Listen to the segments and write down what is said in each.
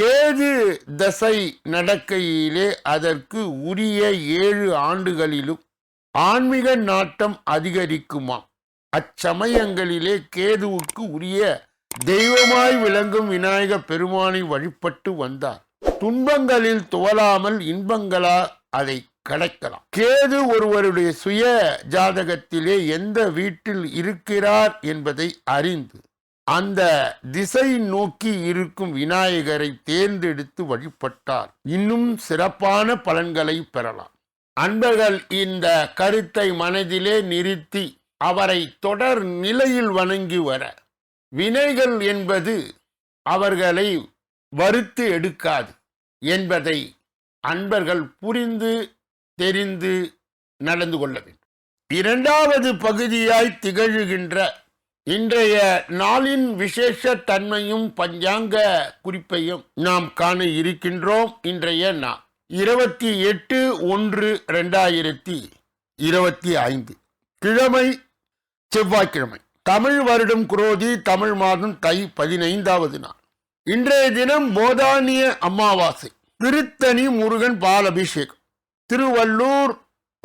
கேது தசை நடக்கையிலே அதற்கு உரிய ஏழு ஆண்டுகளிலும் ஆன்மீக நாட்டம் அதிகரிக்குமா? அச்சமயங்களிலே கேதுவுக்கு உரிய தெய்வமாய் விளங்கும் விநாயக பெருமானை வழிபட்டு வந்தார். துன்பங்களில் துவலாமல் இன்பங்களா அதை கிடைக்கலாம். கேது ஒருவருடைய சுய ஜாதகத்திலே எந்த வீட்டில் இருக்கிறார் என்பதை அறிந்து அந்த திசை நோக்கி இருக்கும் விநாயகரை தேர்ந்தெடுத்து வழிபட்டார். இன்னும் சிறப்பான பலன்களை பெறலாம். அன்பர்கள் இந்த கருத்தை மனதிலே நிறுத்தி அவரை தொடர் நிலையில் வணங்கி வர வினைகள் என்பது அவர்களை வறுத்து எடுக்காது என்பதை அன்பர்கள் புரிந்து தெரிந்து நடந்து கொள்ள வேண்டும். இரண்டாவது பகுதியாய் திகழ்கின்ற இன்றைய நாளின் விசேஷ தன்மையும் பஞ்சாங்க குறிப்பையும் நாம் காண இருக்கின்றோம். இன்றைய நாள் இருபத்தி எட்டு ஒன்று ரெண்டாயிரத்தி இருபத்தி ஐந்து. கிழமை செவ்வாய்க்கிழமை. தமிழ் வருடம் குரோதி தமிழ் மாதம் தை பதினைந்தாவது நாள். இன்றைய தினம் போதானிய அமாவாசை. திருத்தணி முருகன் பாலபிஷேகம். திருவள்ளூர்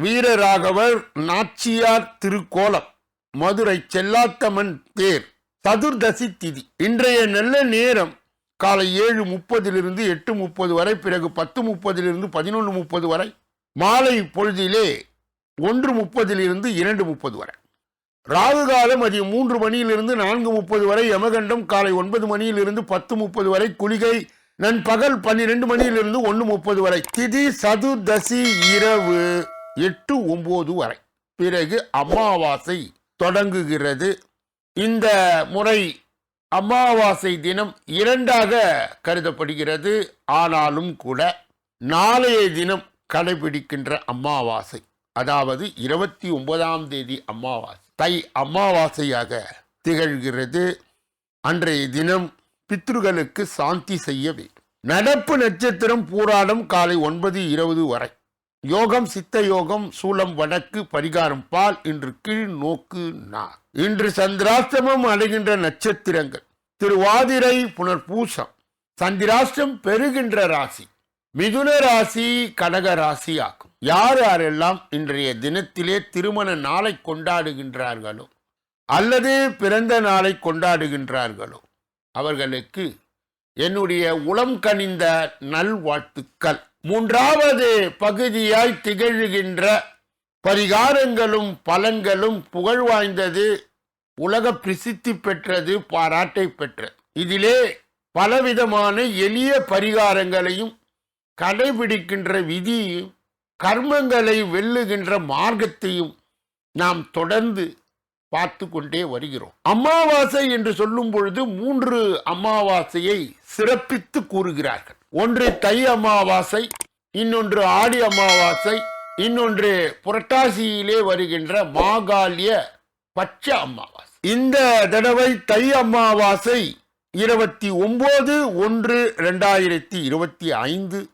வீரராகவர் நாச்சியார் திருக்கோலம். மதுரை செல்லாத்தம்மன் தேர் சதுர்தசி திதி. இன்றைய நல்ல நேரம் காலை ஏழு முப்பதிலிருந்து எட்டு முப்பது வரை பிறகு பத்து முப்பதிலிருந்து பதினொன்று முப்பது வரை மாலை பொழுதிலே ஒன்று முப்பதிலிருந்து இரண்டு முப்பது வரை. ராகு காலம் மதியம் மூன்று மணியிலிருந்து நான்கு முப்பது வரை யமகண்டம் காலை ஒன்பது மணியிலிருந்து பத்து முப்பது வரை குளிகை நண்பகல் பன்னிரெண்டு மணியிலிருந்து ஒன்று முப்பது வரை திதி சதுர்தசி இரவு எட்டு ஒம்பது வரை. பிறகு அமாவாசை தொடங்குகிறது. இந்த முறை அமாவாசை தினம் இரண்டாக கருதப்படுகிறது. ஆனாலும் கூட நாளைய தினம் கடைபிடிக்கின்ற அமாவாசை அதாவது இருபத்தி ஒன்பதாம் தேதி அமாவாசை தை அமாவாசையாக திகழ்கிறது. அன்றைய தினம் பித்ருகளுக்கு சாந்தி செய்ய வேண்டும். நடப்பு நட்சத்திரம் பூராடம் காலை ஒன்பது இருபது வரை. யோகம் சித்த யோகம் சூலம் வடக்கு பரிகாரம் பால் இன்று கீழ் நோக்கு நார் இன்று சந்திராஷ்டமம் அடைகின்ற நட்சத்திரங்கள். திருவாதிரை புனர்பூசம். சந்திராஷ்டம் பெறுகின்ற ராசி. மிதுன ராசி கடக ராசி ஆகும். யார் யாரெல்லாம் இன்றைய தினத்திலே திருமண நாளை கொண்டாடுகின்றார்களோ அல்லது பிறந்த நாளை கொண்டாடுகின்றார்களோ அவர்களுக்கு என்னுடைய உளம் கனிந்த நல்வாழ்த்துக்கள். மூன்றாவது பகுதியாய் திகழ்கின்ற பரிகாரங்களும் பலன்களும் புகழ் வாய்ந்தது உலக பிரசித்தி பெற்றது பாராட்டை பெற்றது. இதிலே பலவிதமான எளிய பரிகாரங்களையும் கடைபிடிக்கின்ற விதியையும் கர்மங்களை வெல்லுகின்ற மார்க்கத்தையும் நாம் தொடர்ந்து பார்த்து கொண்டே வருகிறோம். அமாவாசை என்று சொல்லும் பொழுது மூன்று அமாவாசையை சிறப்பித்து கூறுகிறார்கள். ஒன்று தை அமாவாசை இன்னொன்று ஆடி அமாவாசை இன்னொன்று புரட்டாசியிலே வருகின்ற மாகாளிய பச்சை அமாவாசை. இந்த தடவை தை அமாவாசை இருபத்தி ஒன்பது ஒன்று ரெண்டாயிரத்தி இருபத்தி ஐந்து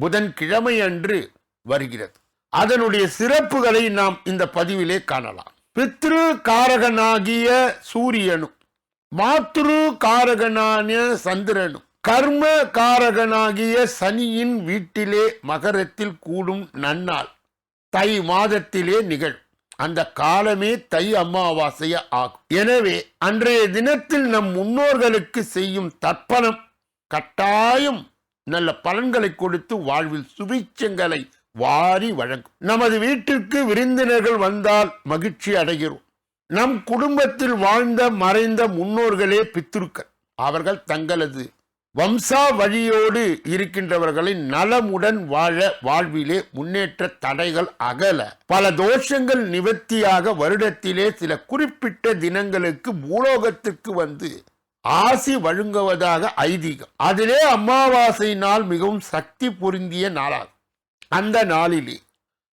புதன்கிழமை அன்று வருகிறது. அதனுடைய சிறப்புகளை நாம் இந்த பதிவிலே காணலாம். பித்ரு காரகனாகிய சூரியனும் மாத்ரு காரகனான சந்திரனும் கர்ம காரகனாகிய சனியின் வீட்டிலே மகரத்தில் கூடும் நன்னாள். தை மாதத்திலே நிகழும் அந்த காலமே தை அமாவாசைய ஆகும். எனவே அன்றைய தினத்தில் நம் முன்னோர்களுக்கு செய்யும் தர்ப்பணம் கட்டாயம் நல்ல பலன்களை கொடுத்து வாழ்வில் சுபிச்சங்களை வாரி வழங்கும். நமது வீட்டிற்கு விருந்தினர்கள் வந்தால் மகிழ்ச்சி அடைகிறோம். நம் குடும்பத்தில் வாழ்ந்த மறைந்த முன்னோர்களே பித்திருக்கள். அவர்கள் தங்களது வம்சா வழியோடு இருக்கின்றவர்களின் நலமுடன் வாழ வாழ்விலே முன்னேற்ற தடைகள் அகல. பல தோஷங்கள் நிவர்த்தியாக வருடத்திலே சில குறிப்பிட்ட தினங்களுக்கு பூலோகத்துக்கு வந்து ஆசி வழங்குவதாக ஐதீகம். அதிலே அமாவாசை நாள் மிகவும் சக்தி பொருந்திய நாளாகும். அந்த நாளிலே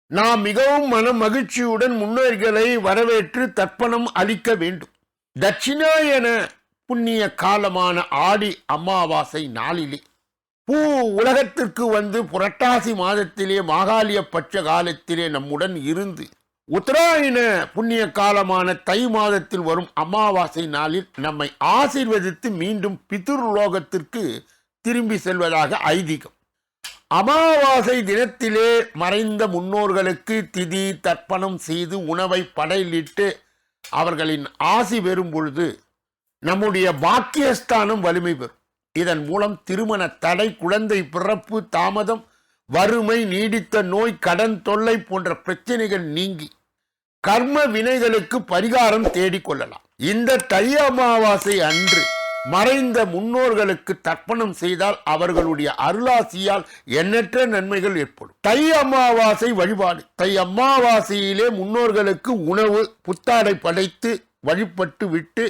நாம் மிகவும் மன மகிழ்ச்சியுடன் முன்னோர்களை வரவேற்று தர்ப்பணம் அளிக்க வேண்டும். தட்சிணாயன புண்ணிய காலமான ஆடி அமாவாசை நாளிலே. பூ உலகத்திற்கு வந்து புரட்டாசி மாதத்திலே மாகாளிய பட்ச காலத்திலே நம்முடன் இருந்து உத்தராயண புண்ணிய காலமான தை மாதத்தில் வரும் அமாவாசை நாளில் நம்மை ஆசீர்வதித்து மீண்டும் பிதுர்லோகத்திற்கு திரும்பி செல்வதாக ஐதீகம். அமாவாசை தினத்திலே மறைந்த முன்னோர்களுக்கு திதி தர்ப்பணம் செய்து உணவை படையிலிட்டு அவர்களின் ஆசி பெறும் பொழுது நம்முடைய பாக்கியஸ்தானம் வலிமை பெறும். இதன் மூலம் திருமண தடை குழந்தை பிறப்பு தாமதம் வறுமை நீடித்த நோய் கடன் தொல்லை போன்ற பிரச்சனைகள் நீங்கி கர்ம வினைகளுக்கு பரிகாரம் தேடிக்கொள்ளலாம் இந்த தை அமாவாசை அன்று மறைந்த முன்னோர்களுக்கு தர்ப்பணம் செய்தால் அவர்களுடைய அருளாசியால் எண்ணற்ற நன்மைகள் ஏற்படும். தை அமாவாசை வழிபாடு. தை அமாவாசையிலே முன்னோர்களுக்கு உணவு புத்தாடை படைத்து வழிபட்டு விட்டு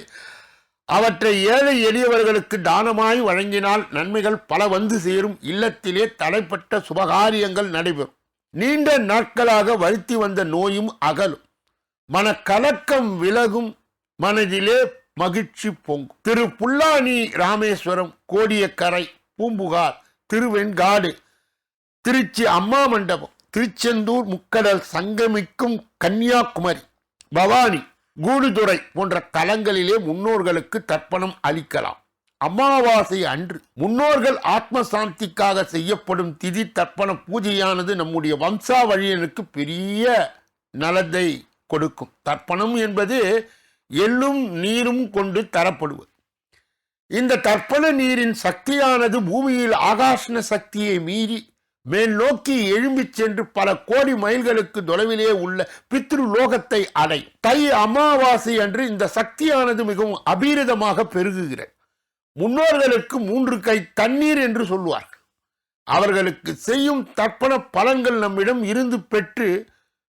அவற்றை ஏழை எளியவர்களுக்கு தானமாய் வழங்கினால் நன்மைகள் பல வந்து சேரும். இல்லத்திலே தடைப்பட்ட சுபகாரியங்கள் நடைபெறும். நீண்ட நாட்களாக வருத்தி வந்த நோயும் அகலும். மனக்கலக்கம் விலகும். மனதிலே மகிழ்ச்சி பொங்கும். திரு புல்லானி ராமேஸ்வரம் கோடியக்கரை பூம்புகார் திருவெண்காடு திருச்சி அம்மா மண்டபம் திருச்செந்தூர் முக்கடல் சங்கமிக்கும் கன்னியாகுமரி பவானி கூடுதுறை போன்ற தலங்களிலே முன்னோர்களுக்கு தர்ப்பணம் அளிக்கலாம். அமாவாசை அன்று முன்னோர்கள் ஆத்ம சாந்திக்காக செய்யப்படும் திதி தர்ப்பண பூஜையானது நம்முடைய வம்சாவழியனுக்கு பெரிய நலத்தை கொடுக்கும். தர்ப்பணம் என்பது எள்ளும் நீரும் கொண்டு தரப்படுவது. இந்த தர்ப்பண நீரின் சக்தியானது பூமியில் ஆகாஷ்ண சக்தியை மீறி மேல் நோக்கி எழும்பிச் சென்று பல கோடி மைல்களுக்கு தொலைவிலே உள்ள பித்ரு லோகத்தை அடை. தை அமாவாசை அன்று இந்த சக்தியானது மிகவும் அபீரிதமாக பெருகுகிறது. முன்னோர்களுக்கு மூன்று கை தண்ணீர் என்று சொல்வார்கள். அவர்களுக்கு செய்யும் தர்ப்பண பலன்கள் நம்மிடம் இருந்து பெற்று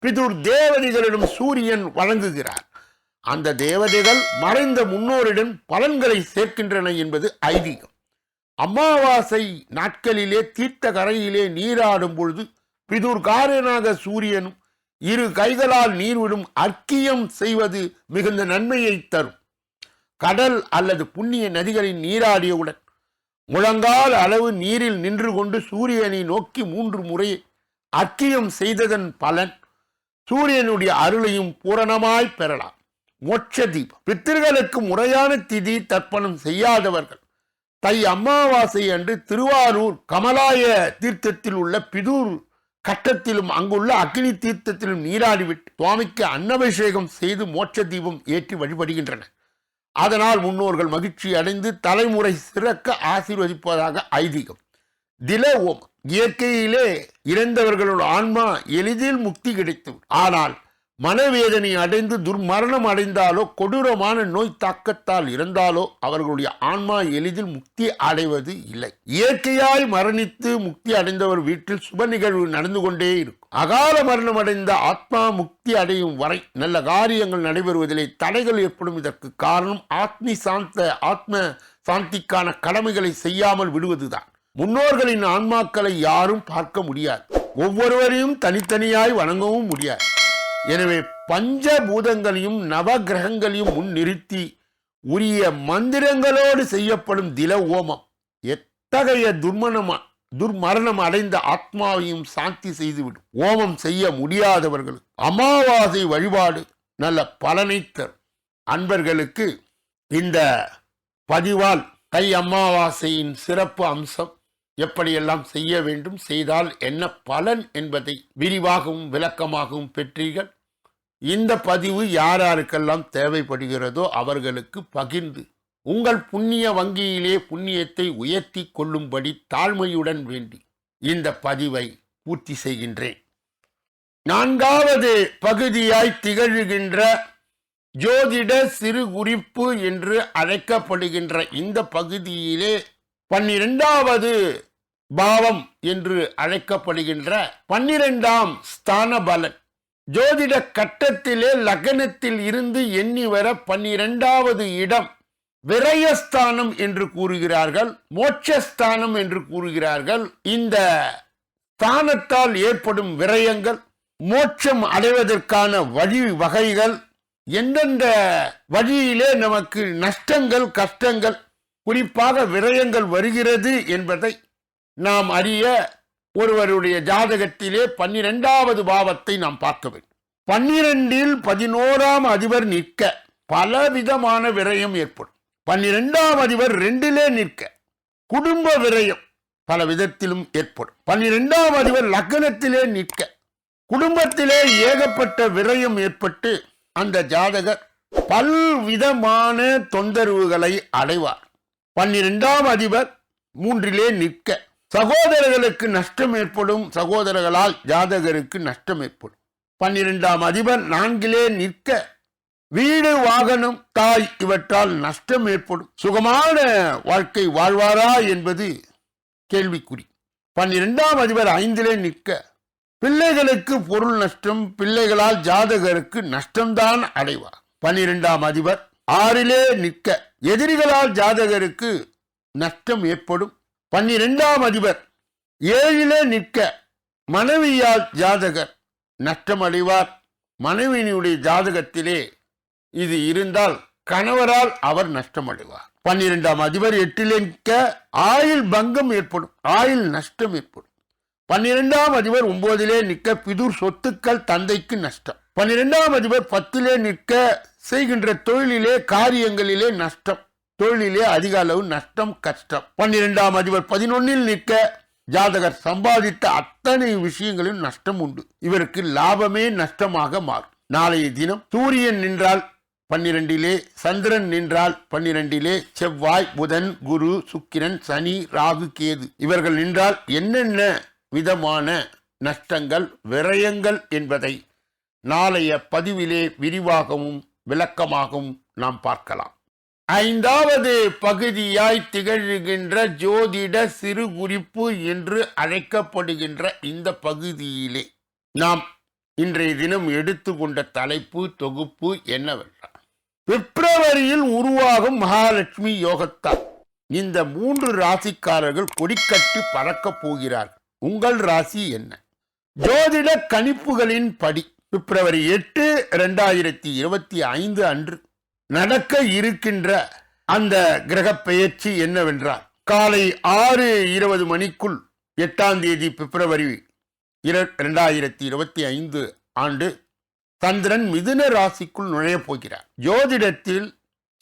பிதுர் தேவதைகளிடம் சூரியன் வழங்குகிறார். அந்த தேவதைகள் மறைந்த முன்னோரிடம் பலன்களை சேர்க்கின்றன என்பது ஐதீகம். அமாவாசை நாட்களிலே தீர்த்த கரையிலே நீராடும் பொழுது பிதுர்காரனாக சூரியனும் இரு கைகளால் நீர்விடும் அர்க்கியம் செய்வது மிகுந்த நன்மையை தரும். கடல் அல்லது புண்ணிய நதிகளில் நீராடியவுடன் முழங்கால் அளவு நீரில் நின்று கொண்டு சூரியனை நோக்கி மூன்று முறை அர்க்கியம் செய்ததன் பலன் சூரியனுடைய அருளையும் பூரணமாய் பெறலாம். மோட்ச தீபம். பித்திருகளுக்கு முறையான திதி தர்ப்பணம் செய்யாதவர்கள் தை அமாவாசை அன்று திருவாரூர் கமலாய தீர்த்தத்தில் உள்ள பிதூர் கட்டத்திலும் அங்குள்ள அக்னி தீர்த்தத்திலும் நீராடிவிட்டு சுவாமிக்கு அன்னபிஷேகம் செய்து மோட்ச தீபம் ஏற்றி வழிபடுகின்றனர் அதனால் முன்னோர்கள் மகிழ்ச்சி அடைந்து தலைமுறை சிறக்க ஆசீர்வதிப்பதாக ஐதீகம். தில ஓம். இயற்கையிலே இறந்தவர்களோட ஆன்மா எளிதில் முக்தி கிடைத்து ஆனால் மனவேதனை அடைந்து துர்மரணம் அடைந்தாலோ கொடூரமான நோய் தாக்கத்தால் இருந்தாலோ அவர்களுடைய ஆன்மா எளிதில் முக்தி அடைவது இல்லை. இயற்கையாய் மரணித்து முக்தி அடைந்தவர் வீட்டில் சுப நிகழ்வு நடந்து கொண்டே இருக்கும். அகால மரணம் அடைந்த ஆத்மா முக்தி அடையும் வரை நல்ல காரியங்கள் நடைபெறுவதிலே தடைகள் ஏற்படும். இதற்கு காரணம் ஆத்மி சாந்த ஆத்ம சாந்திக்கான கடமைகளை செய்யாமல் விடுவதுதான். முன்னோர்களின் ஆன்மாக்களை யாரும் பார்க்க முடியாது. ஒவ்வொருவரையும் தனித்தனியாய் வணங்கவும் முடியாது. எனவே பஞ்சபூதங்களையும் நவகிரகங்களையும் முன்னிறுத்தி உரிய மந்திரங்களோடு செய்யப்படும் தில ஓமம் எத்தகைய துர்மணமா துர்மரணம் அடைந்த ஆத்மாவையும் சாந்தி செய்துவிடும். ஓமம் செய்ய முடியாதவர்களுக்கு அமாவாசை வழிபாடு நல்ல பலனை தரும். அன்பர்களுக்கு இந்த பதிவால் கை அமாவாசையின் சிறப்பு அம்சம் எப்படியெல்லாம் செய்ய வேண்டும் செய்தால் என்ன பலன் என்பதை விரிவாகவும் விளக்கமாகவும் பெற்றீர்கள். இந்த பதிவு யார் யாருக்கெல்லாம் தேவைப்படுகிறதோ அவர்களுக்கு பகிர்ந்து உங்கள் புண்ணிய வங்கியிலே புண்ணியத்தை உயர்த்தி கொள்ளும்படி தாழ்மையுடன் வேண்டி இந்த பதிவை பூர்த்தி செய்கின்றேன். நான்காவது பகுதியாய் திகழ்கின்ற ஜோதிட சிறு குறிப்பு என்று அழைக்கப்படுகின்ற இந்த பகுதியிலே பன்னிரெண்டாவது பாவம் என்று அழைக்கப்படுகின்ற பன்னிரெண்டாம் ஸ்தான பலன் ஜோதிட கட்டத்திலே லக்னத்தில் இருந்து எண்ணி வர பன்னிரெண்டாவது இடம் விரயஸ்தானம் என்று கூறுகிறார்கள் மோட்சஸ்தானம் என்று கூறுகிறார்கள். இந்த ஸ்தானத்தால் ஏற்படும் விரயங்கள் மோட்சம் அடைவதற்கான வழி வகைகள் எந்தெந்த வழியிலே நமக்கு நஷ்டங்கள் கஷ்டங்கள் குறிப்பாக விரயங்கள் வருகிறது என்பதை நாம் அறிய ஒருவருடைய ஜாதகத்திலே பன்னிரெண்டாவது பாவத்தை நாம் பார்க்க வேண்டும். பன்னிரெண்டில் பதினோராம் அதிபர் நிற்க பலவிதமான விரயம் ஏற்படும். பன்னிரெண்டாம் அதிபர் ரெண்டிலே நிற்க குடும்ப விரயம் பல விதத்திலும் ஏற்படும். பன்னிரெண்டாம் அதிபர் லக்னத்திலே நிற்க குடும்பத்திலே ஏகப்பட்ட விரயம் ஏற்பட்டு அந்த ஜாதகர் பல்விதமான தொந்தரவுகளை அடைவார். பன்னிரெண்டாம் அதிபர் மூன்றிலே நிற்க சகோதரர்களுக்கு நஷ்டம் ஏற்படும். சகோதரர்களால் ஜாதகருக்கு நஷ்டம் ஏற்படும். பன்னிரெண்டாம் அதிபர் நான்கிலே நிற்க வீடு வாகனம் தாய் இவற்றால் நஷ்டம் ஏற்படும். சுகமான வாழ்க்கை வாழ்வாரா என்பது கேள்விக்குறி. பன்னிரெண்டாம் அதிபர் ஐந்திலே நிற்க பிள்ளைகளுக்கு பொருள் நஷ்டம் பிள்ளைகளால் ஜாதகருக்கு நஷ்டம்தான் அடைவார். பன்னிரெண்டாம் அதிபர் ஆறிலே நிற்க எதிரிகளால் ஜாதகருக்கு நஷ்டம் ஏற்படும். பன்னிரெண்டாம் அதிபர். ஏழிலே நிற்க மனைவியால் ஜாதகர் நஷ்டம் அடைவார் மனைவியினுடைய ஜாதகத்திலே இது இருந்தால் கணவரால் அவர் நஷ்டம் அடைவார் பன்னிரெண்டாம் அதிபர் எட்டிலே நிற்க ஆயுள் பங்கம் ஏற்படும். ஆயுள் நஷ்டம் ஏற்படும். பன்னிரெண்டாம் அதிபர் ஒன்பதிலே நிற்க பிதுர் சொத்துக்கள் தந்தைக்கு நஷ்டம். பன்னிரெண்டாம் அதிபர் பத்திலே நிற்க செய்கின்ற தொழிலிலே காரியங்களிலே நஷ்டம். தொழிலிலே அதிக அளவு நஷ்டம் கஷ்டம். பன்னிரெண்டாம் அதிபர் பதினொன்னில் நிற்க ஜாதகர் சம்பாதித்த அத்தனை விஷயங்களிலும் நஷ்டம் உண்டு. இவருக்கு லாபமே நஷ்டமாக மாறும். நாளைய தினம் சூரியன் நின்றால் பன்னிரண்டிலே சந்திரன் நின்றால் பன்னிரண்டிலே செவ்வாய் புதன் குரு சுக்கிரன் சனி ராகு கேது. இவர்கள் நின்றால் என்னென்ன விதமான நஷ்டங்கள் விரயங்கள் என்பதை நாளைய பதிவிலே விரிவாகவும் விளக்கமாகவும் நாம் பார்க்கலாம். ஐந்தாவது பகுதியாய் திகழ்கின்ற ஜோதிட சிறு குறிப்பு என்று அழைக்கப்படுகின்ற இந்த பகுதியிலே நாம் இன்றைய தினம் எடுத்துக்கொண்ட தலைப்பு தொகுப்பு என்னவென்றால் பிப்ரவரியில் உருவாகும் மகாலட்சுமி யோகத்தால் இந்த மூன்று ராசிக்காரர்கள் கொடிக்கட்டி பறக்கப் போகிறார்கள். உங்கள் ராசி என்ன? ஜோதிட கணிப்புகளின் படி பிப்ரவரி எட்டு இரண்டாயிரத்தி இருபத்தி ஐந்து அன்று நடக்க இருக்கின்ற அந்த கிரக பெயர்ச்சி என்னவென்றால் காலை ஆறு இருபது மணிக்குள் எட்டாம் தேதி பிப்ரவரி இரண்டாயிரத்தி இருபத்தி ஐந்து ஆண்டு சந்திரன் மிதுன ராசிக்குள் நுழையப் போகிறார். ஜோதிடத்தில்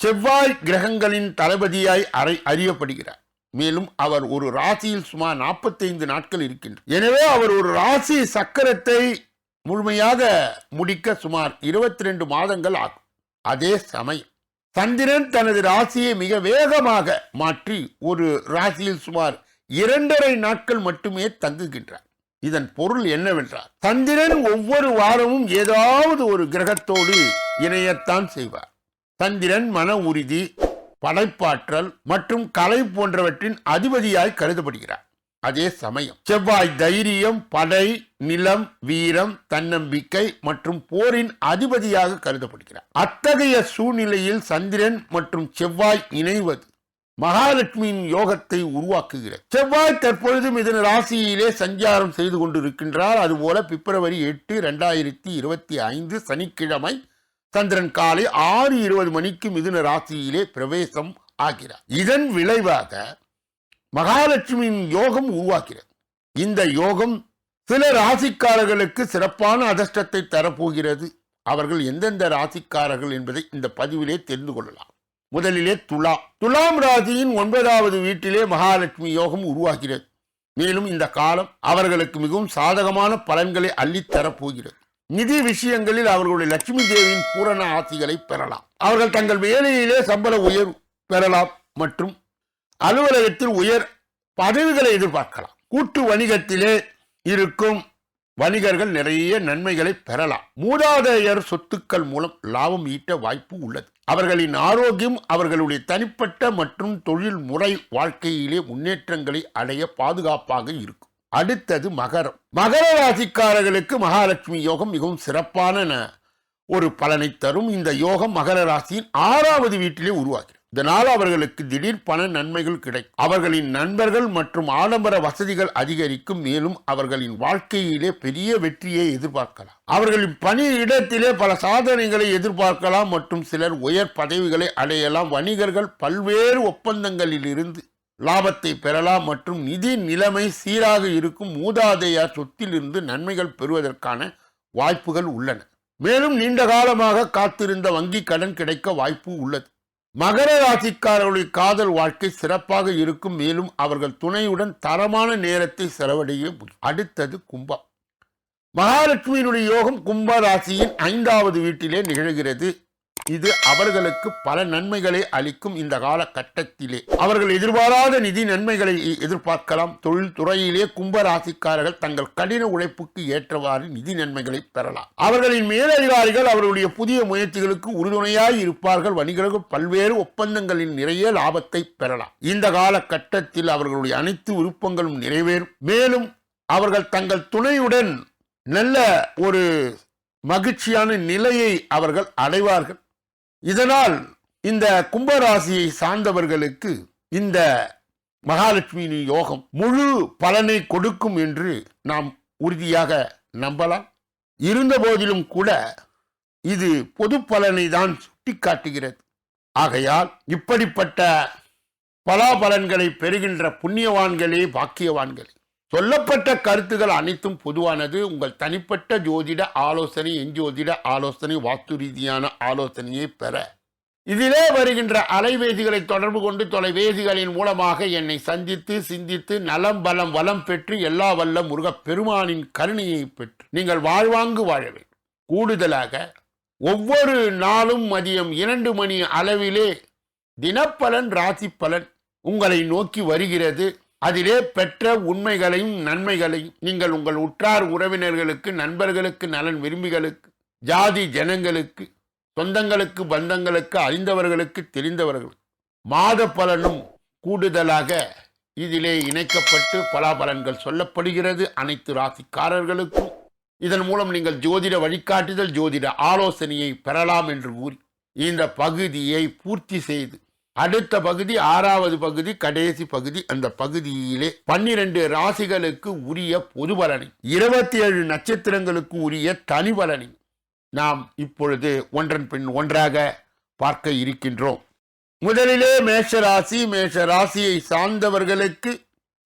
செவ்வாய் கிரகங்களின் தளபதியாய் அறை அறியப்படுகிறார். மேலும் அவர் ஒரு ராசியில் சுமார் நாற்பத்தைந்து நாட்கள் இருக்கின்றார் எனவே அவர் ஒரு ராசி சக்கரத்தை முழுமையாக முடிக்க சுமார் இருபத்தி ரெண்டு மாதங்கள் ஆகும். அதே சமயம் சந்திரன் தனது ராசியை மிக வேகமாக மாற்றி ஒரு ராசியில் சுமார் இரண்டரை நாட்கள் மட்டுமே தங்குகின்றார். இதன் பொருள் என்னவென்றால் சந்திரன் ஒவ்வொரு வாரமும் ஏதாவது ஒரு கிரகத்தோடு இணையத்தான் செய்வார். சந்திரன் மன உறுதி படைப்பாற்றல் மற்றும் கலை போன்றவற்றின் அதிபதியாய் கருதப்படுகிறார். அதே சமயம். செவ்வாய் தைரியம் படை நிலம் வீரம் தன்னம்பிக்கை மற்றும் போரின் அதிபதியாக கருதப்படுகிறார். அத்தகைய சூழ்நிலையில் சந்திரன் மற்றும் செவ்வாய் இணைவது மகாலட்சுமியின் யோகத்தை உருவாக்குகிறது. செவ்வாய் தற்பொழுது மிதன ராசியிலே சஞ்சாரம் செய்து கொண்டிருக்கின்றார். அதுபோல பிப்ரவரி எட்டு இரண்டாயிரத்தி இருபத்தி ஐந்து சனிக்கிழமை சந்திரன் காலை ஆறு இருபது மணிக்கு மிதுன ராசியிலே பிரவேசம் ஆகிறார். இதன் விளைவாக மகாலட்சுமியின் யோகம் உருவாக்கிறது இந்த யோகம் சில ராசிக்காரர்களுக்கு சிறப்பான அதிர்ஷ்டத்தை தரப்போகிறது. அவர்கள் எந்தெந்த ராசிக்காரர்கள் என்பதை இந்த பதிவிலே தெரிந்து கொள்ளலாம். முதலிலே துலா. துலாம் ராசியின் ஒன்பதாவது வீட்டிலே மகாலட்சுமி யோகம் உருவாகிறது. மேலும் இந்த காலம் அவர்களுக்கு மிகவும் சாதகமான பலன்களை அள்ளித்தரப்போகிறது நிதி விஷயங்களில் அவர்களுடைய லட்சுமி தேவியின் பூரண ஆசிகளை பெறலாம். அவர்கள் தங்கள் வேலையிலே சம்பள உயர்வு பெறலாம் மற்றும் அலுவலகத்தில் உயர் பதவிகளை எதிர்பார்க்கலாம். கூட்டு வணிகத்திலே இருக்கும் வணிகர்கள் நிறைய நன்மைகளை பெறலாம். மூதாதையர் சொத்துக்கள் மூலம் லாபம் ஈட்ட வாய்ப்பு உள்ளது. அவர்களின் ஆரோக்கியம் அவர்களுடைய தனிப்பட்ட மற்றும் தொழில் முறை வாழ்க்கையிலே முன்னேற்றங்களை அடைய பாதுகாப்பாக இருக்கும். அடுத்தது மகரம். மகர ராசிக்காரர்களுக்கு மகாலட்சுமி யோகம் மிகவும் சிறப்பான ந- ஒரு பலனை தரும். இந்த யோகம் மகர ராசியின் ஆறாவது வீட்டிலே உருவாகிறது. இதனால் அவர்களுக்கு திடீர் பண நன்மைகள் கிடைக்கும் அவர்களின் நண்பர்கள் மற்றும் ஆடம்பர வசதிகள் அதிகரிக்கும் மேலும் அவர்களின் வாழ்க்கையிலே பெரிய வெற்றியை எதிர்பார்க்கலாம். அவர்களின் பணி இடத்திலே பல சாதனைகளை எதிர்பார்க்கலாம் மற்றும் சிலர் உயர் பதவிகளை அடையலாம். வணிகர்கள் பல்வேறு ஒப்பந்தங்களில் இருந்து லாபத்தை பெறலாம் மற்றும் நிதி நிலைமை சீராக இருக்கும் மூதாதையார் சொத்திலிருந்து நன்மைகள் பெறுவதற்கான வாய்ப்புகள் உள்ளன. மேலும் நீண்ட காலமாக காத்திருந்த வங்கி கடன் கிடைக்க வாய்ப்பு உள்ளது. மகர ராசிக்காரர்களுடைய காதல் வாழ்க்கை சிறப்பாக இருக்கும். மேலும் அவர்கள் துணையுடன் தரமான நேரத்தை செலவடைய முடியும். அடுத்தது கும்பம் மகாலட்சுமியினுடைய யோகம் கும்ப ராசியின் ஐந்தாவது வீட்டிலே நிகழ்கிறது. இது அவர்களுக்கு பல நன்மைகளை அளிக்கும் இந்த காலகட்டத்திலே. அவர்கள் எதிர்பாராத நிதி நன்மைகளை எதிர்பார்க்கலாம். தொழில் துறையிலே கும்பராசிக்காரர்கள் தங்கள் கடின உழைப்புக்கு ஏற்றவாறு நிதி நன்மைகளை பெறலாம். அவர்களின் மேலதிகாரிகள் அவர்களுடைய புதிய முயற்சிகளுக்கு உறுதுணையாய் இருப்பார்கள். வணிகர்கள் பல்வேறு ஒப்பந்தங்களின் நிறைய லாபத்தை பெறலாம். இந்த காலகட்டத்தில் அவர்களுடைய அனைத்து விருப்பங்களும் நிறைவேறும். மேலும் அவர்கள் தங்கள் துணையுடன் நல்ல ஒரு மகிழ்ச்சியான நிலையை அவர்கள் அடைவார்கள். இதனால் இந்த கும்பராசியை சார்ந்தவர்களுக்கு இந்த மகாலட்சுமியின் யோகம் முழு பலனை கொடுக்கும் என்று நாம் உறுதியாக நம்பலாம். இருந்த போதிலும் கூட இது பொது பலனை தான் சுட்டிக்காட்டுகிறது. ஆகையால் இப்படிப்பட்ட பலாபலன்களை பெறுகின்ற புண்ணியவான்களே பாக்கியவான்களே. சொல்லப்பட்ட கருத்துகள் அனைத்தும் பொதுவானது. உங்கள் தனிப்பட்ட ஜோதிட ஆலோசனை எஞ்சோதிட ஆலோசனை வாஸ்து ரீதியான ஆலோசனையை பெற. இதிலே வருகின்ற அலைவேதிகளை தொடர்பு கொண்டு தொலைவேதிகளின் மூலமாக என்னை சந்தித்து சிந்தித்து நலம் பலம் வளம் பெற்று எல்லா வல்ல முருகப் பெருமானின் கருணையை பெற்று நீங்கள் வாழ்வாங்கு வாழ வேண்டும். கூடுதலாக ஒவ்வொரு நாளும் மதியம் இரண்டு மணி அளவிலே தினப்பலன் ராசி பலன் உங்களை நோக்கி வருகிறது. அதிலே பெற்ற உண்மைகளையும் நன்மைகளையும் நீங்கள் உங்கள் உற்றார் உறவினர்களுக்கு நண்பர்களுக்கு நலன் விரும்பிகளுக்கு ஜாதி ஜனங்களுக்கு சொந்தங்களுக்கு பந்தங்களுக்கு அறிந்தவர்களுக்கு தெரிந்தவர்களுக்கு மாத பலனும் கூடுதலாக இதிலே இணைக்கப்பட்டு பலாபலன்கள் சொல்லப்படுகிறது அனைத்து ராசிக்காரர்களுக்கும். இதன் மூலம் நீங்கள் ஜோதிட வழிகாட்டுதல் ஜோதிட ஆலோசனையை பெறலாம் என்று கூறி இந்த பகுதியை பூர்த்தி செய்து அடுத்த பகுதி ஆறாவது பகுதி கடைசி பகுதி அந்த பகுதியிலே பன்னிரண்டு ராசிகளுக்கு உரிய பொது பலனை இருபத்தி ஏழு நட்சத்திரங்களுக்கு உரிய தனி பலனை நாம் இப்பொழுது ஒன்றன் பின் ஒன்றாக பார்க்க இருக்கின்றோம். முதலிலே மேஷ ராசி மேஷ ராசியை சார்ந்தவர்களுக்கு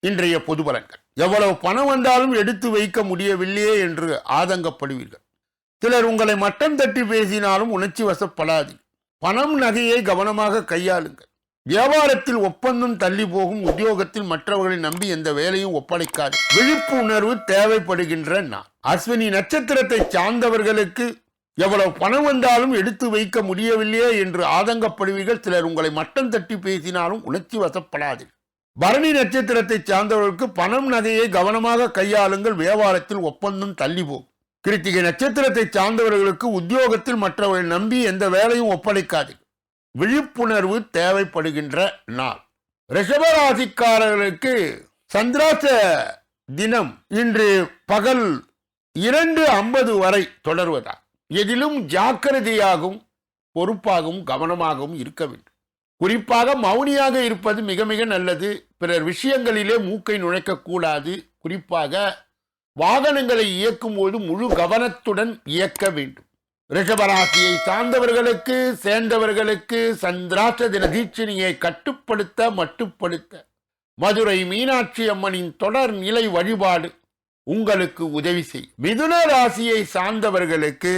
இன்றைய பொது பலன்கள். எவ்வளவு பணம் வந்தாலும் எடுத்து வைக்க முடியவில்லையே என்று ஆதங்கப்படுவீர்கள். சிலர் உங்களை மட்டம் தட்டி பேசினாலும் உணர்ச்சி வசப்படாது பணம் நகையை கவனமாக கையாளுங்கள். வியாபாரத்தில் ஒப்பந்தம் தள்ளி போகும் உத்தியோகத்தில் மற்றவர்களை நம்பி எந்த வேலையும் ஒப்படைக்காது. விழிப்புணர்வு தேவைப்படுகின்ற நான் அஸ்வினி நட்சத்திரத்தை சார்ந்தவர்களுக்கு எவ்வளவு பணம் வந்தாலும் எடுத்து வைக்க முடியவில்லையே என்று ஆதங்கப்படுவீர்கள். சிலர் உங்களை மட்டம் தட்டி பேசினாலும் உணர்ச்சி வசப்படாது. பரணி நட்சத்திரத்தை சார்ந்தவர்களுக்கு பணம் நகையை கவனமாக கையாளுங்கள். வியாபாரத்தில் ஒப்பந்தம் தள்ளி போகும். கிருத்திகை நட்சத்திரத்தை சார்ந்தவர்களுக்கு உத்தியோகத்தில் மற்றவரை நம்பி எந்த வேலையும் ஒப்படைக்காது விழிப்புணர்வு தேவைப்படுகின்ற நாள். ரிஷபராசிக்காரர்களுக்கு சந்திராச தினம் இன்று பகல் இரண்டு ஐம்பது வரை தொடர்வதா எதிலும் ஜாக்கிரதையாகவும் பொறுப்பாகவும் கவனமாகவும் இருக்க வேண்டும். குறிப்பாக மௌனியாக இருப்பது மிக மிக நல்லது. பிறர் விஷயங்களிலே மூக்கை நுழைக்கக்கூடாது. குறிப்பாக வாகனங்களை இயக்கும் போது முழு கவனத்துடன் இயக்க வேண்டும். ரிஷபராசியை சார்ந்தவர்களுக்கு சேர்ந்தவர்களுக்கு சந்திராட்ச தின தீட்சிணியை கட்டுப்படுத்த மட்டுப்படுத்த. மதுரை மீனாட்சி அம்மனின் தொடர் நிலை வழிபாடு உங்களுக்கு உதவி செய்யும் மிதுன ராசியை சார்ந்தவர்களுக்கு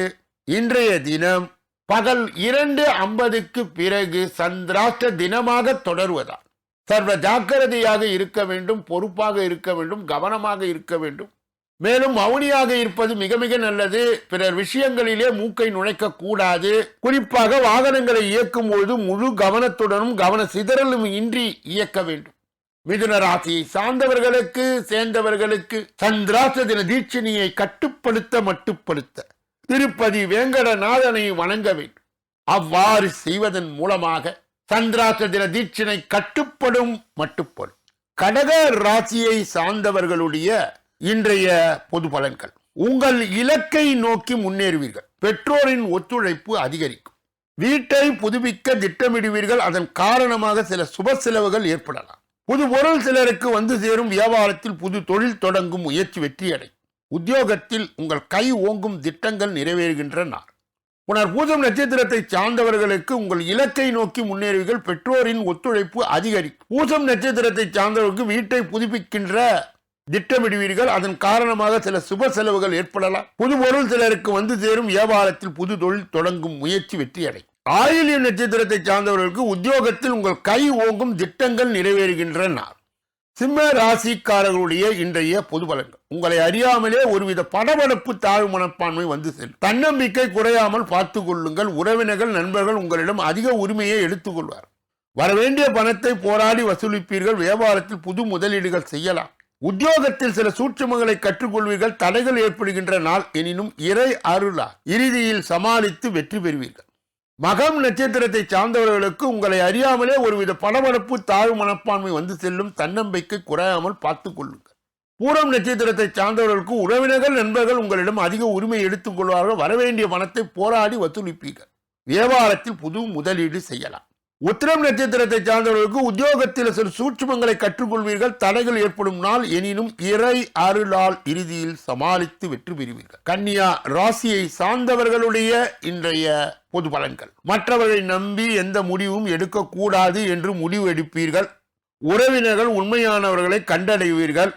இன்றைய தினம் பகல் இரண்டு ஐம்பதுக்கு பிறகு சந்திராஷ்ட தினமாக தொடர்வதால். சர்வ ஜாக்கிரதையாக இருக்க வேண்டும் பொறுப்பாக இருக்க வேண்டும் கவனமாக இருக்க வேண்டும். மேலும் மௌனியாக இருப்பது மிக மிக நல்லது. பிறர் விஷயங்களிலே மூக்கை நுழைக்க கூடாது குறிப்பாக வாகனங்களை இயக்கும் பொழுது முழு கவனத்துடனும் கவன சிதறலும் இன்றி இயக்க வேண்டும். மிதுன ராசியை சார்ந்தவர்களுக்கு சேர்ந்தவர்களுக்கு சந்திராச தின தீட்சணியை கட்டுப்படுத்த மட்டுப்படுத்த திருப்பதி வேங்கடநாதனை வணங்க வேண்டும். அவ்வாறு செய்வதன் மூலமாக சந்திராச தின தீட்சினை கட்டுப்படும் மட்டுப்படும். கடக ராசியை சார்ந்தவர்களுடைய இன்றைய பொது பலன்கள். உங்கள் இலக்கை நோக்கி முன்னேறுவீர்கள். பெற்றோரின் ஒத்துழைப்பு அதிகரிக்கும். வீட்டை புதுப்பிக்க திட்டமிடுவீர்கள். அதன் காரணமாக சில சுப செலவுகள் ஏற்படலாம். புது பொருள் சிலருக்கு வந்து சேரும். வியாபாரத்தில் புது தொழில் தொடங்கும் முயற்சி வெற்றியடை. உத்தியோகத்தில் உங்கள் கை ஓங்கும் திட்டங்கள் நிறைவேறுகின்ற நாள் புனர் பூஜம் நட்சத்திரத்தை சார்ந்தவர்களுக்கு உங்கள் இலக்கை நோக்கி முன்னேறுவீர்கள். பெற்றோரின் ஒத்துழைப்பு அதிகரிக்கும். பூசம் நட்சத்திரத்தை சார்ந்தவர்களுக்கு வீட்டை புதுப்பிக்கின்ற திட்டமிடுவீர்கள். அதன் காரணமாக சில சுப செலவுகள் ஏற்படலாம். புது பொருள் சிலருக்கு வந்து சேரும். வியாபாரத்தில் புது தொழில் தொடங்கும் முயற்சி வெற்றியடை ஆயுள்ய நட்சத்திரத்தை சார்ந்தவர்களுக்கு உத்தியோகத்தில் உங்கள் கை ஓங்கும் திட்டங்கள் நிறைவேறுகின்ற நாள் சிம்ம ராசிக்காரர்களுடைய இன்றைய பொது பலன்கள். உங்களை அறியாமலே ஒருவித படபடப்பு தாழ்வு மனப்பான்மை வந்து செல்லும் தன்னம்பிக்கை குறையாமல் பார்த்துக்கொள்ளுங்கள் உறவினர்கள் நண்பர்கள் உங்களிடம் அதிக உரிமையை எடுத்துக்கொள்வார் வரவேண்டிய பணத்தை போராடி வசூலிப்பீர்கள். வியாபாரத்தில் புது முதலீடுகள் செய்யலாம். உத்தியோகத்தில் சில சூட்சமங்களை கற்றுக்கொள்வீர்கள் தடைகள் ஏற்படுகின்ற நாள் எனினும் இறை அருளா இறுதியில் சமாளித்து வெற்றி பெறுவீர்கள். மகம் நட்சத்திரத்தை சார்ந்தவர்களுக்கு உங்களை அறியாமலே ஒருவித படபடப்பு தாழ்வு மனப்பான்மை வந்து செல்லும் தன்னம்பிக்கை குறையாமல் பார்த்துக் கொள்ளுங்கள். பூரம் நட்சத்திரத்தை சார்ந்தவர்களுக்கு உறவினர்கள் நண்பர்கள் உங்களிடம் அதிக உரிமை எடுத்துக் கொள்வார்கள் வரவேண்டிய பணத்தை போராடி வசூலிப்பீர்கள். வியாபாரத்தில் புது முதலீடு செய்யலாம். உத்திரம் நட்சத்திரத்தை சார்ந்தவர்களுக்கு உத்தியோகத்தில் சில சூட்சுமங்களை கற்றுக்கொள்வீர்கள். தடைகள் ஏற்படும் நாள் எனினும் இறை அருளால் இறுதியில் சமாளித்து வெற்றி பெறுவீர்கள். கன்னியா ராசியை சார்ந்தவர்களுடைய இன்றைய பொது பலன்கள். மற்றவர்களை நம்பி எந்த முடிவும் எடுக்கக்கூடாது என்று முடிவு எடுப்பீர்கள். உறவினர்கள் உண்மையானவர்களை கண்டடைவீர்கள்.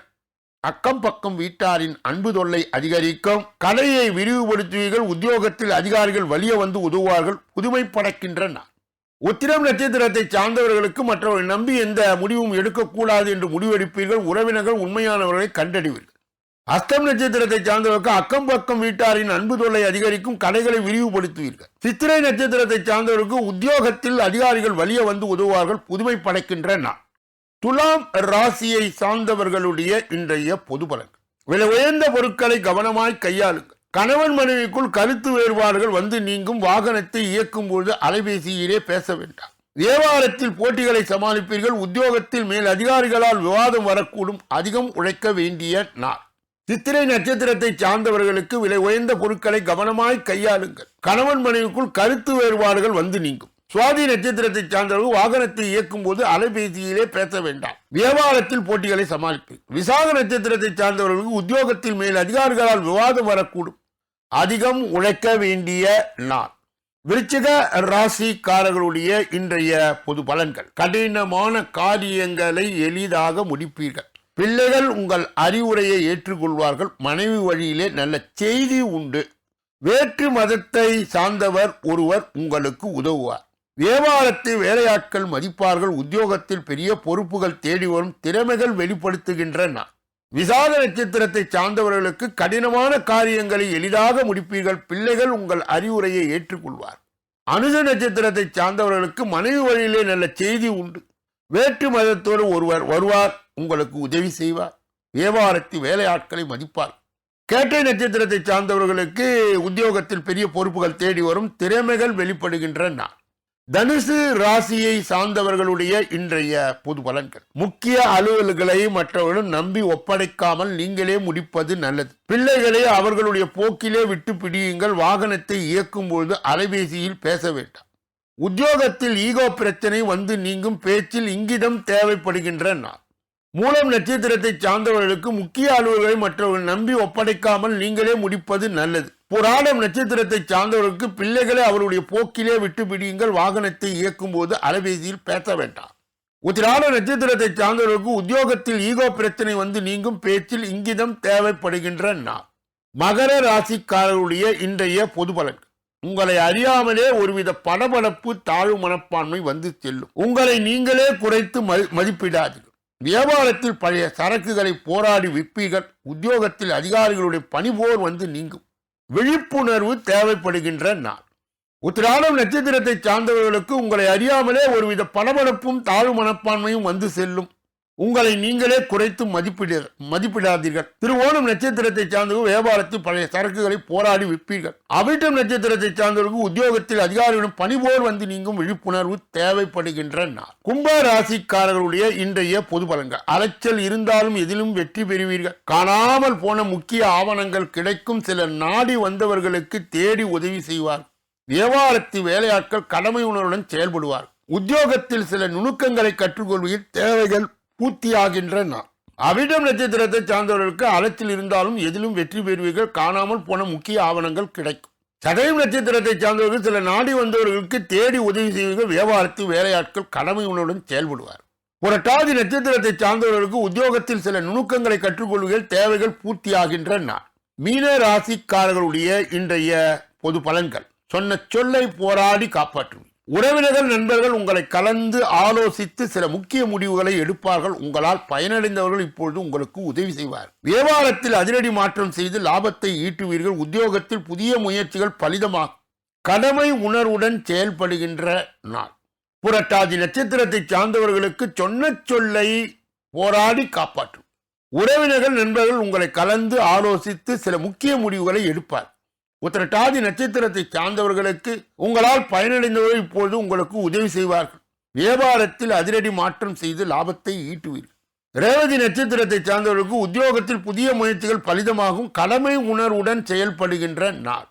அக்கம் பக்கம் வீட்டாரின் அன்பு தொல்லை அதிகரிக்கும். கலையை விரிவுபடுத்துவீர்கள். உத்தியோகத்தில் அதிகாரிகள் வலிய வந்து உதவுவார்கள். புதுமை படைக்கின்ற நாள். உத்திரம் நட்சத்திரத்தை சார்ந்தவர்களுக்கு மற்றவர்கள் நம்பி எந்த முடிவும் எடுக்கக்கூடாது என்று முடிவெடுப்பீர்கள். உறவினர்கள் உண்மையானவர்களை கண்டறிவீர்கள். அஸ்தம் நட்சத்திரத்தை சார்ந்தவர்களுக்கு அக்கம் பக்கம் வீட்டாரின் அன்பு தொல்லை அதிகரிக்கும் கடைகளை விரிவுபடுத்துவீர்கள். சித்திரை நட்சத்திரத்தை சார்ந்தவர்களுக்கு உத்தியோகத்தில் அதிகாரிகள் வழிய வந்து உதவுவார்கள். புதுமை படைக்கின்ற நான் துலாம் ராசியை சார்ந்தவர்களுடைய இன்றைய பொது பலன் விலை உயர்ந்த பொருட்களை கவனமாய் கையாளுங்கள். கணவன் மனைவிக்குள் கருத்து வேறுபாடுகள் வந்து நீங்கும் வாகனத்தை இயக்கும் பொழுது அலைபேசியிலே பேச வேண்டாம். வியாபாரத்தில் போட்டிகளை சமாளிப்பீர்கள் உத்தியோகத்தில் மேல் அதிகாரிகளால் விவாதம் வரக்கூடும் அதிகம் உழைக்க வேண்டிய நாள். சித்திரை நட்சத்திரத்தை சார்ந்தவர்களுக்கு விலை உயர்ந்த பொருட்களை கவனமாய் கையாளுங்கள். கணவன் மனைவிக்குள் கருத்து வேறுபாடுகள் வந்து நீங்கும். சுவாதி நட்சத்திரத்தை சார்ந்தவர்கள் வாகனத்தை இயக்கும் போது அலைபேசியிலே பேச வேண்டாம். வியாபாரத்தில் போட்டிகளை சமாளிப்பு விசாக நட்சத்திரத்தை சார்ந்தவர்களுக்கு உத்தியோகத்தில் மேல் அதிகாரிகளால் விவாதம் வரக்கூடும் அதிகம் உழைக்க வேண்டிய நாள். விருச்சிக ராசிக்காரர்களுடைய இன்றைய பொது பலன்கள். கடினமான காரியங்களை எளிதாக முடிப்பீர்கள். பிள்ளைகள் உங்கள் அறிவுரையை ஏற்றுக்கொள்வார்கள். மனைவி வழியிலே நல்ல செய்தி உண்டு. வேற்று மதத்தை சார்ந்தவர் ஒருவர் உங்களுக்கு உதவுவார். வியாபாரத்தை வேலையாட்கள் மதிப்பார்கள். உத்தியோகத்தில் பெரிய பொறுப்புகள் தேடி வரும் திறமைகள் வெளிப்படுத்துகின்ற விசாக நட்சத்திரத்தை சார்ந்தவர்களுக்கு கடினமான காரியங்களை எளிதாக முடிப்பீர்கள். பிள்ளைகள் உங்கள் அறிவுரையை ஏற்றுக்கொள்வார். அனுஜ நட்சத்திரத்தை சார்ந்தவர்களுக்கு மனைவி வழியிலே நல்ல செய்தி உண்டு. வேற்று மதத்தோடு ஒருவர் வருவார் உங்களுக்கு உதவி செய்வார். வியாபாரத்தில் வேலையாட்களை மதிப்பார். கேட்டை நட்சத்திரத்தை சார்ந்தவர்களுக்கு உத்தியோகத்தில் பெரிய பொறுப்புகள் தேடி வரும். திறமைகள் வெளிப்படுகின்ற நாள் தனுசு ராசியை சார்ந்தவர்களுடைய இன்றைய பொது பலன்கள். முக்கிய அலுவல்களை மற்றவர்களும் நம்பி ஒப்படைக்காமல் நீங்களே முடிப்பது நல்லது. பிள்ளைகளை அவர்களுடைய போக்கிலே விட்டு பிடியுங்கள். வாகனத்தை இயக்கும் பொழுது அலைபேசியில் பேச வேண்டாம். உத்தியோகத்தில் ஈகோ பிரச்சனை வந்து நீங்கும் பேச்சில் இங்கிடம் தேவைப்படுகின்ற நாள். மூலம் நட்சத்திரத்தை சார்ந்தவர்களுக்கு முக்கிய அலுவல்களை மற்றவர்கள் நம்பி ஒப்படைக்காமல் நீங்களே முடிப்பது நல்லது. புராணம் நட்சத்திரத்தை சார்ந்தவர்களுக்கு பிள்ளைகளை அவருடைய போக்கிலே விட்டு பிடியுங்கள். வாகனத்தை இயக்கும் போது அலைபேசியில் பேச வேண்டாம். உத்திராட நட்சத்திரத்தை சார்ந்தவர்களுக்கு உத்தியோகத்தில் ஈகோ பிரச்சனை வந்து நீங்கும் பேச்சில் இங்கிதம் தேவைப்படுகின்ற நான் மகர ராசிக்காரருடைய இன்றைய பொது பலன்கள். உங்களை அறியாமலே ஒருவித படபடப்பு தாழ்வு மனப்பான்மை வந்து செல்லும். உங்களை நீங்களே குறைத்து மதி- மதிப்பிடாதீர்கள். வியாபாரத்தில் பழைய சரக்குகளை போராடி விற்பீர்கள். உத்தியோகத்தில் அதிகாரிகளுடைய பணிபோர் வந்து நீங்கும். விழிப்புணர்வு தேவைப்படுகின்ற நாள். உத்திராடம் நட்சத்திரத்தை சார்ந்தவர்களுக்கு உங்களை அறியாமலே ஒருவித படபடப்பும் தாழ்வு மனப்பான்மையும் வந்து செல்லும். உங்களை நீங்களே குறைத்து மதிப்பிட மதிப்பிடாதீர்கள். திருவோணம் நட்சத்திரத்தை சார்ந்தவர்கள் வியாபாரத்தில் பழைய சரக்குகளை போராடி விற்பீர்கள். அவிட்டம் நட்சத்திரத்தை சார்ந்தவர்கள் உத்தியோகத்தில் அதிகாரிகளிடம் பணிபோர் வந்து நீங்கும் விழிப்புணர்வு தேவைப்படுகின்ற நாள். கும்ப ராசிக்காரர்களுடைய இன்றைய பொது பலன்கள். அலைச்சல் இருந்தாலும் எதிலும் வெற்றி பெறுவீர்கள். காணாமல் போன முக்கிய ஆவணங்கள் கிடைக்கும். சில நாடி வந்தவர்களுக்கு தேடி உதவி செய்வார் வியாபாரத்து வேலையாட்கள் கடமை உணர்வுடன் செயல்படுவார் உத்தியோகத்தில் சில நுணுக்கங்களை கற்றுக்கொள்வதில் தேவைகள் பூர்த்தியாகின்ற நாள். அவிடம் நட்சத்திரத்தை சார்ந்தவர்களுக்கு அலத்தில் இருந்தாலும் எதிலும் வெற்றி பெறுவீர்கள். காணாமல் போன முக்கிய ஆவணங்கள் கிடைக்கும். சதயம் நட்சத்திரத்தை சார்ந்தவர்கள் சில நாடி வந்தவர்களுக்கு தேடி உதவி செய்வீர்கள். வியாபாரத்து வேலையாட்கள் கடமை உணர்வுடன் செயல்படுவார். புரட்டாதி நட்சத்திரத்தை சார்ந்தவர்களுக்கு உத்தியோகத்தில் சில நுணுக்கங்களை கற்றுக்கொள்வீர்கள். தேவைகள் பூர்த்தியாகின்ற நாள். மீன ராசிக்காரர்களுடைய இன்றைய பொது பலன்கள். சொன்ன சொல்லை போராடி காப்பாற்றும் உறவினர்கள் நண்பர்கள் உங்களை கலந்து ஆலோசித்து சில முக்கிய முடிவுகளை எடுப்பார்கள். உங்களால் பயனடைந்தவர்கள் இப்பொழுது உங்களுக்கு உதவி செய்வார். வியாபாரத்தில் அதிரடி மாற்றம் செய்து லாபத்தை ஈட்டுவீர்கள். உத்தியோகத்தில் புதிய முயற்சிகள் பலிதமாகும். கடமை உணர்வுடன் செயல்படுகின்ற நாள். புரட்டாதி நட்சத்திரத்தை சார்ந்தவர்களுக்கு சொன்ன சொல்லை போராடி காப்பாற்றும் உறவினர்கள் நண்பர்கள் உங்களை கலந்து ஆலோசித்து சில முக்கிய முடிவுகளை எடுப்பார் உத்திரட்டாதி நட்சத்திரத்தை சார்ந்தவர்களுக்கு உங்களால் பயனடைந்தவர்கள் இப்பொழுது உங்களுக்கு உதவி செய்வார்கள். வியாபாரத்தில் அதிரடி மாற்றம் செய்து லாபத்தை ஈட்டுவீர்கள். ரேவதி நட்சத்திரத்தை சார்ந்தவர்களுக்கு உத்தியோகத்தில் புதிய முயற்சிகள் பலிதமாகும். கடமை உணர்வுடன் செயல்படுகின்ற நாள்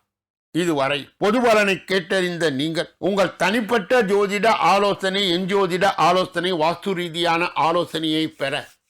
இதுவரை. பொது பலனை கேட்டறிந்த நீங்கள் உங்கள் தனிப்பட்ட ஜோதிட ஆலோசனை எஞ்சோதிட ஆலோசனை வாஸ்து ரீதியான ஆலோசனையை பெற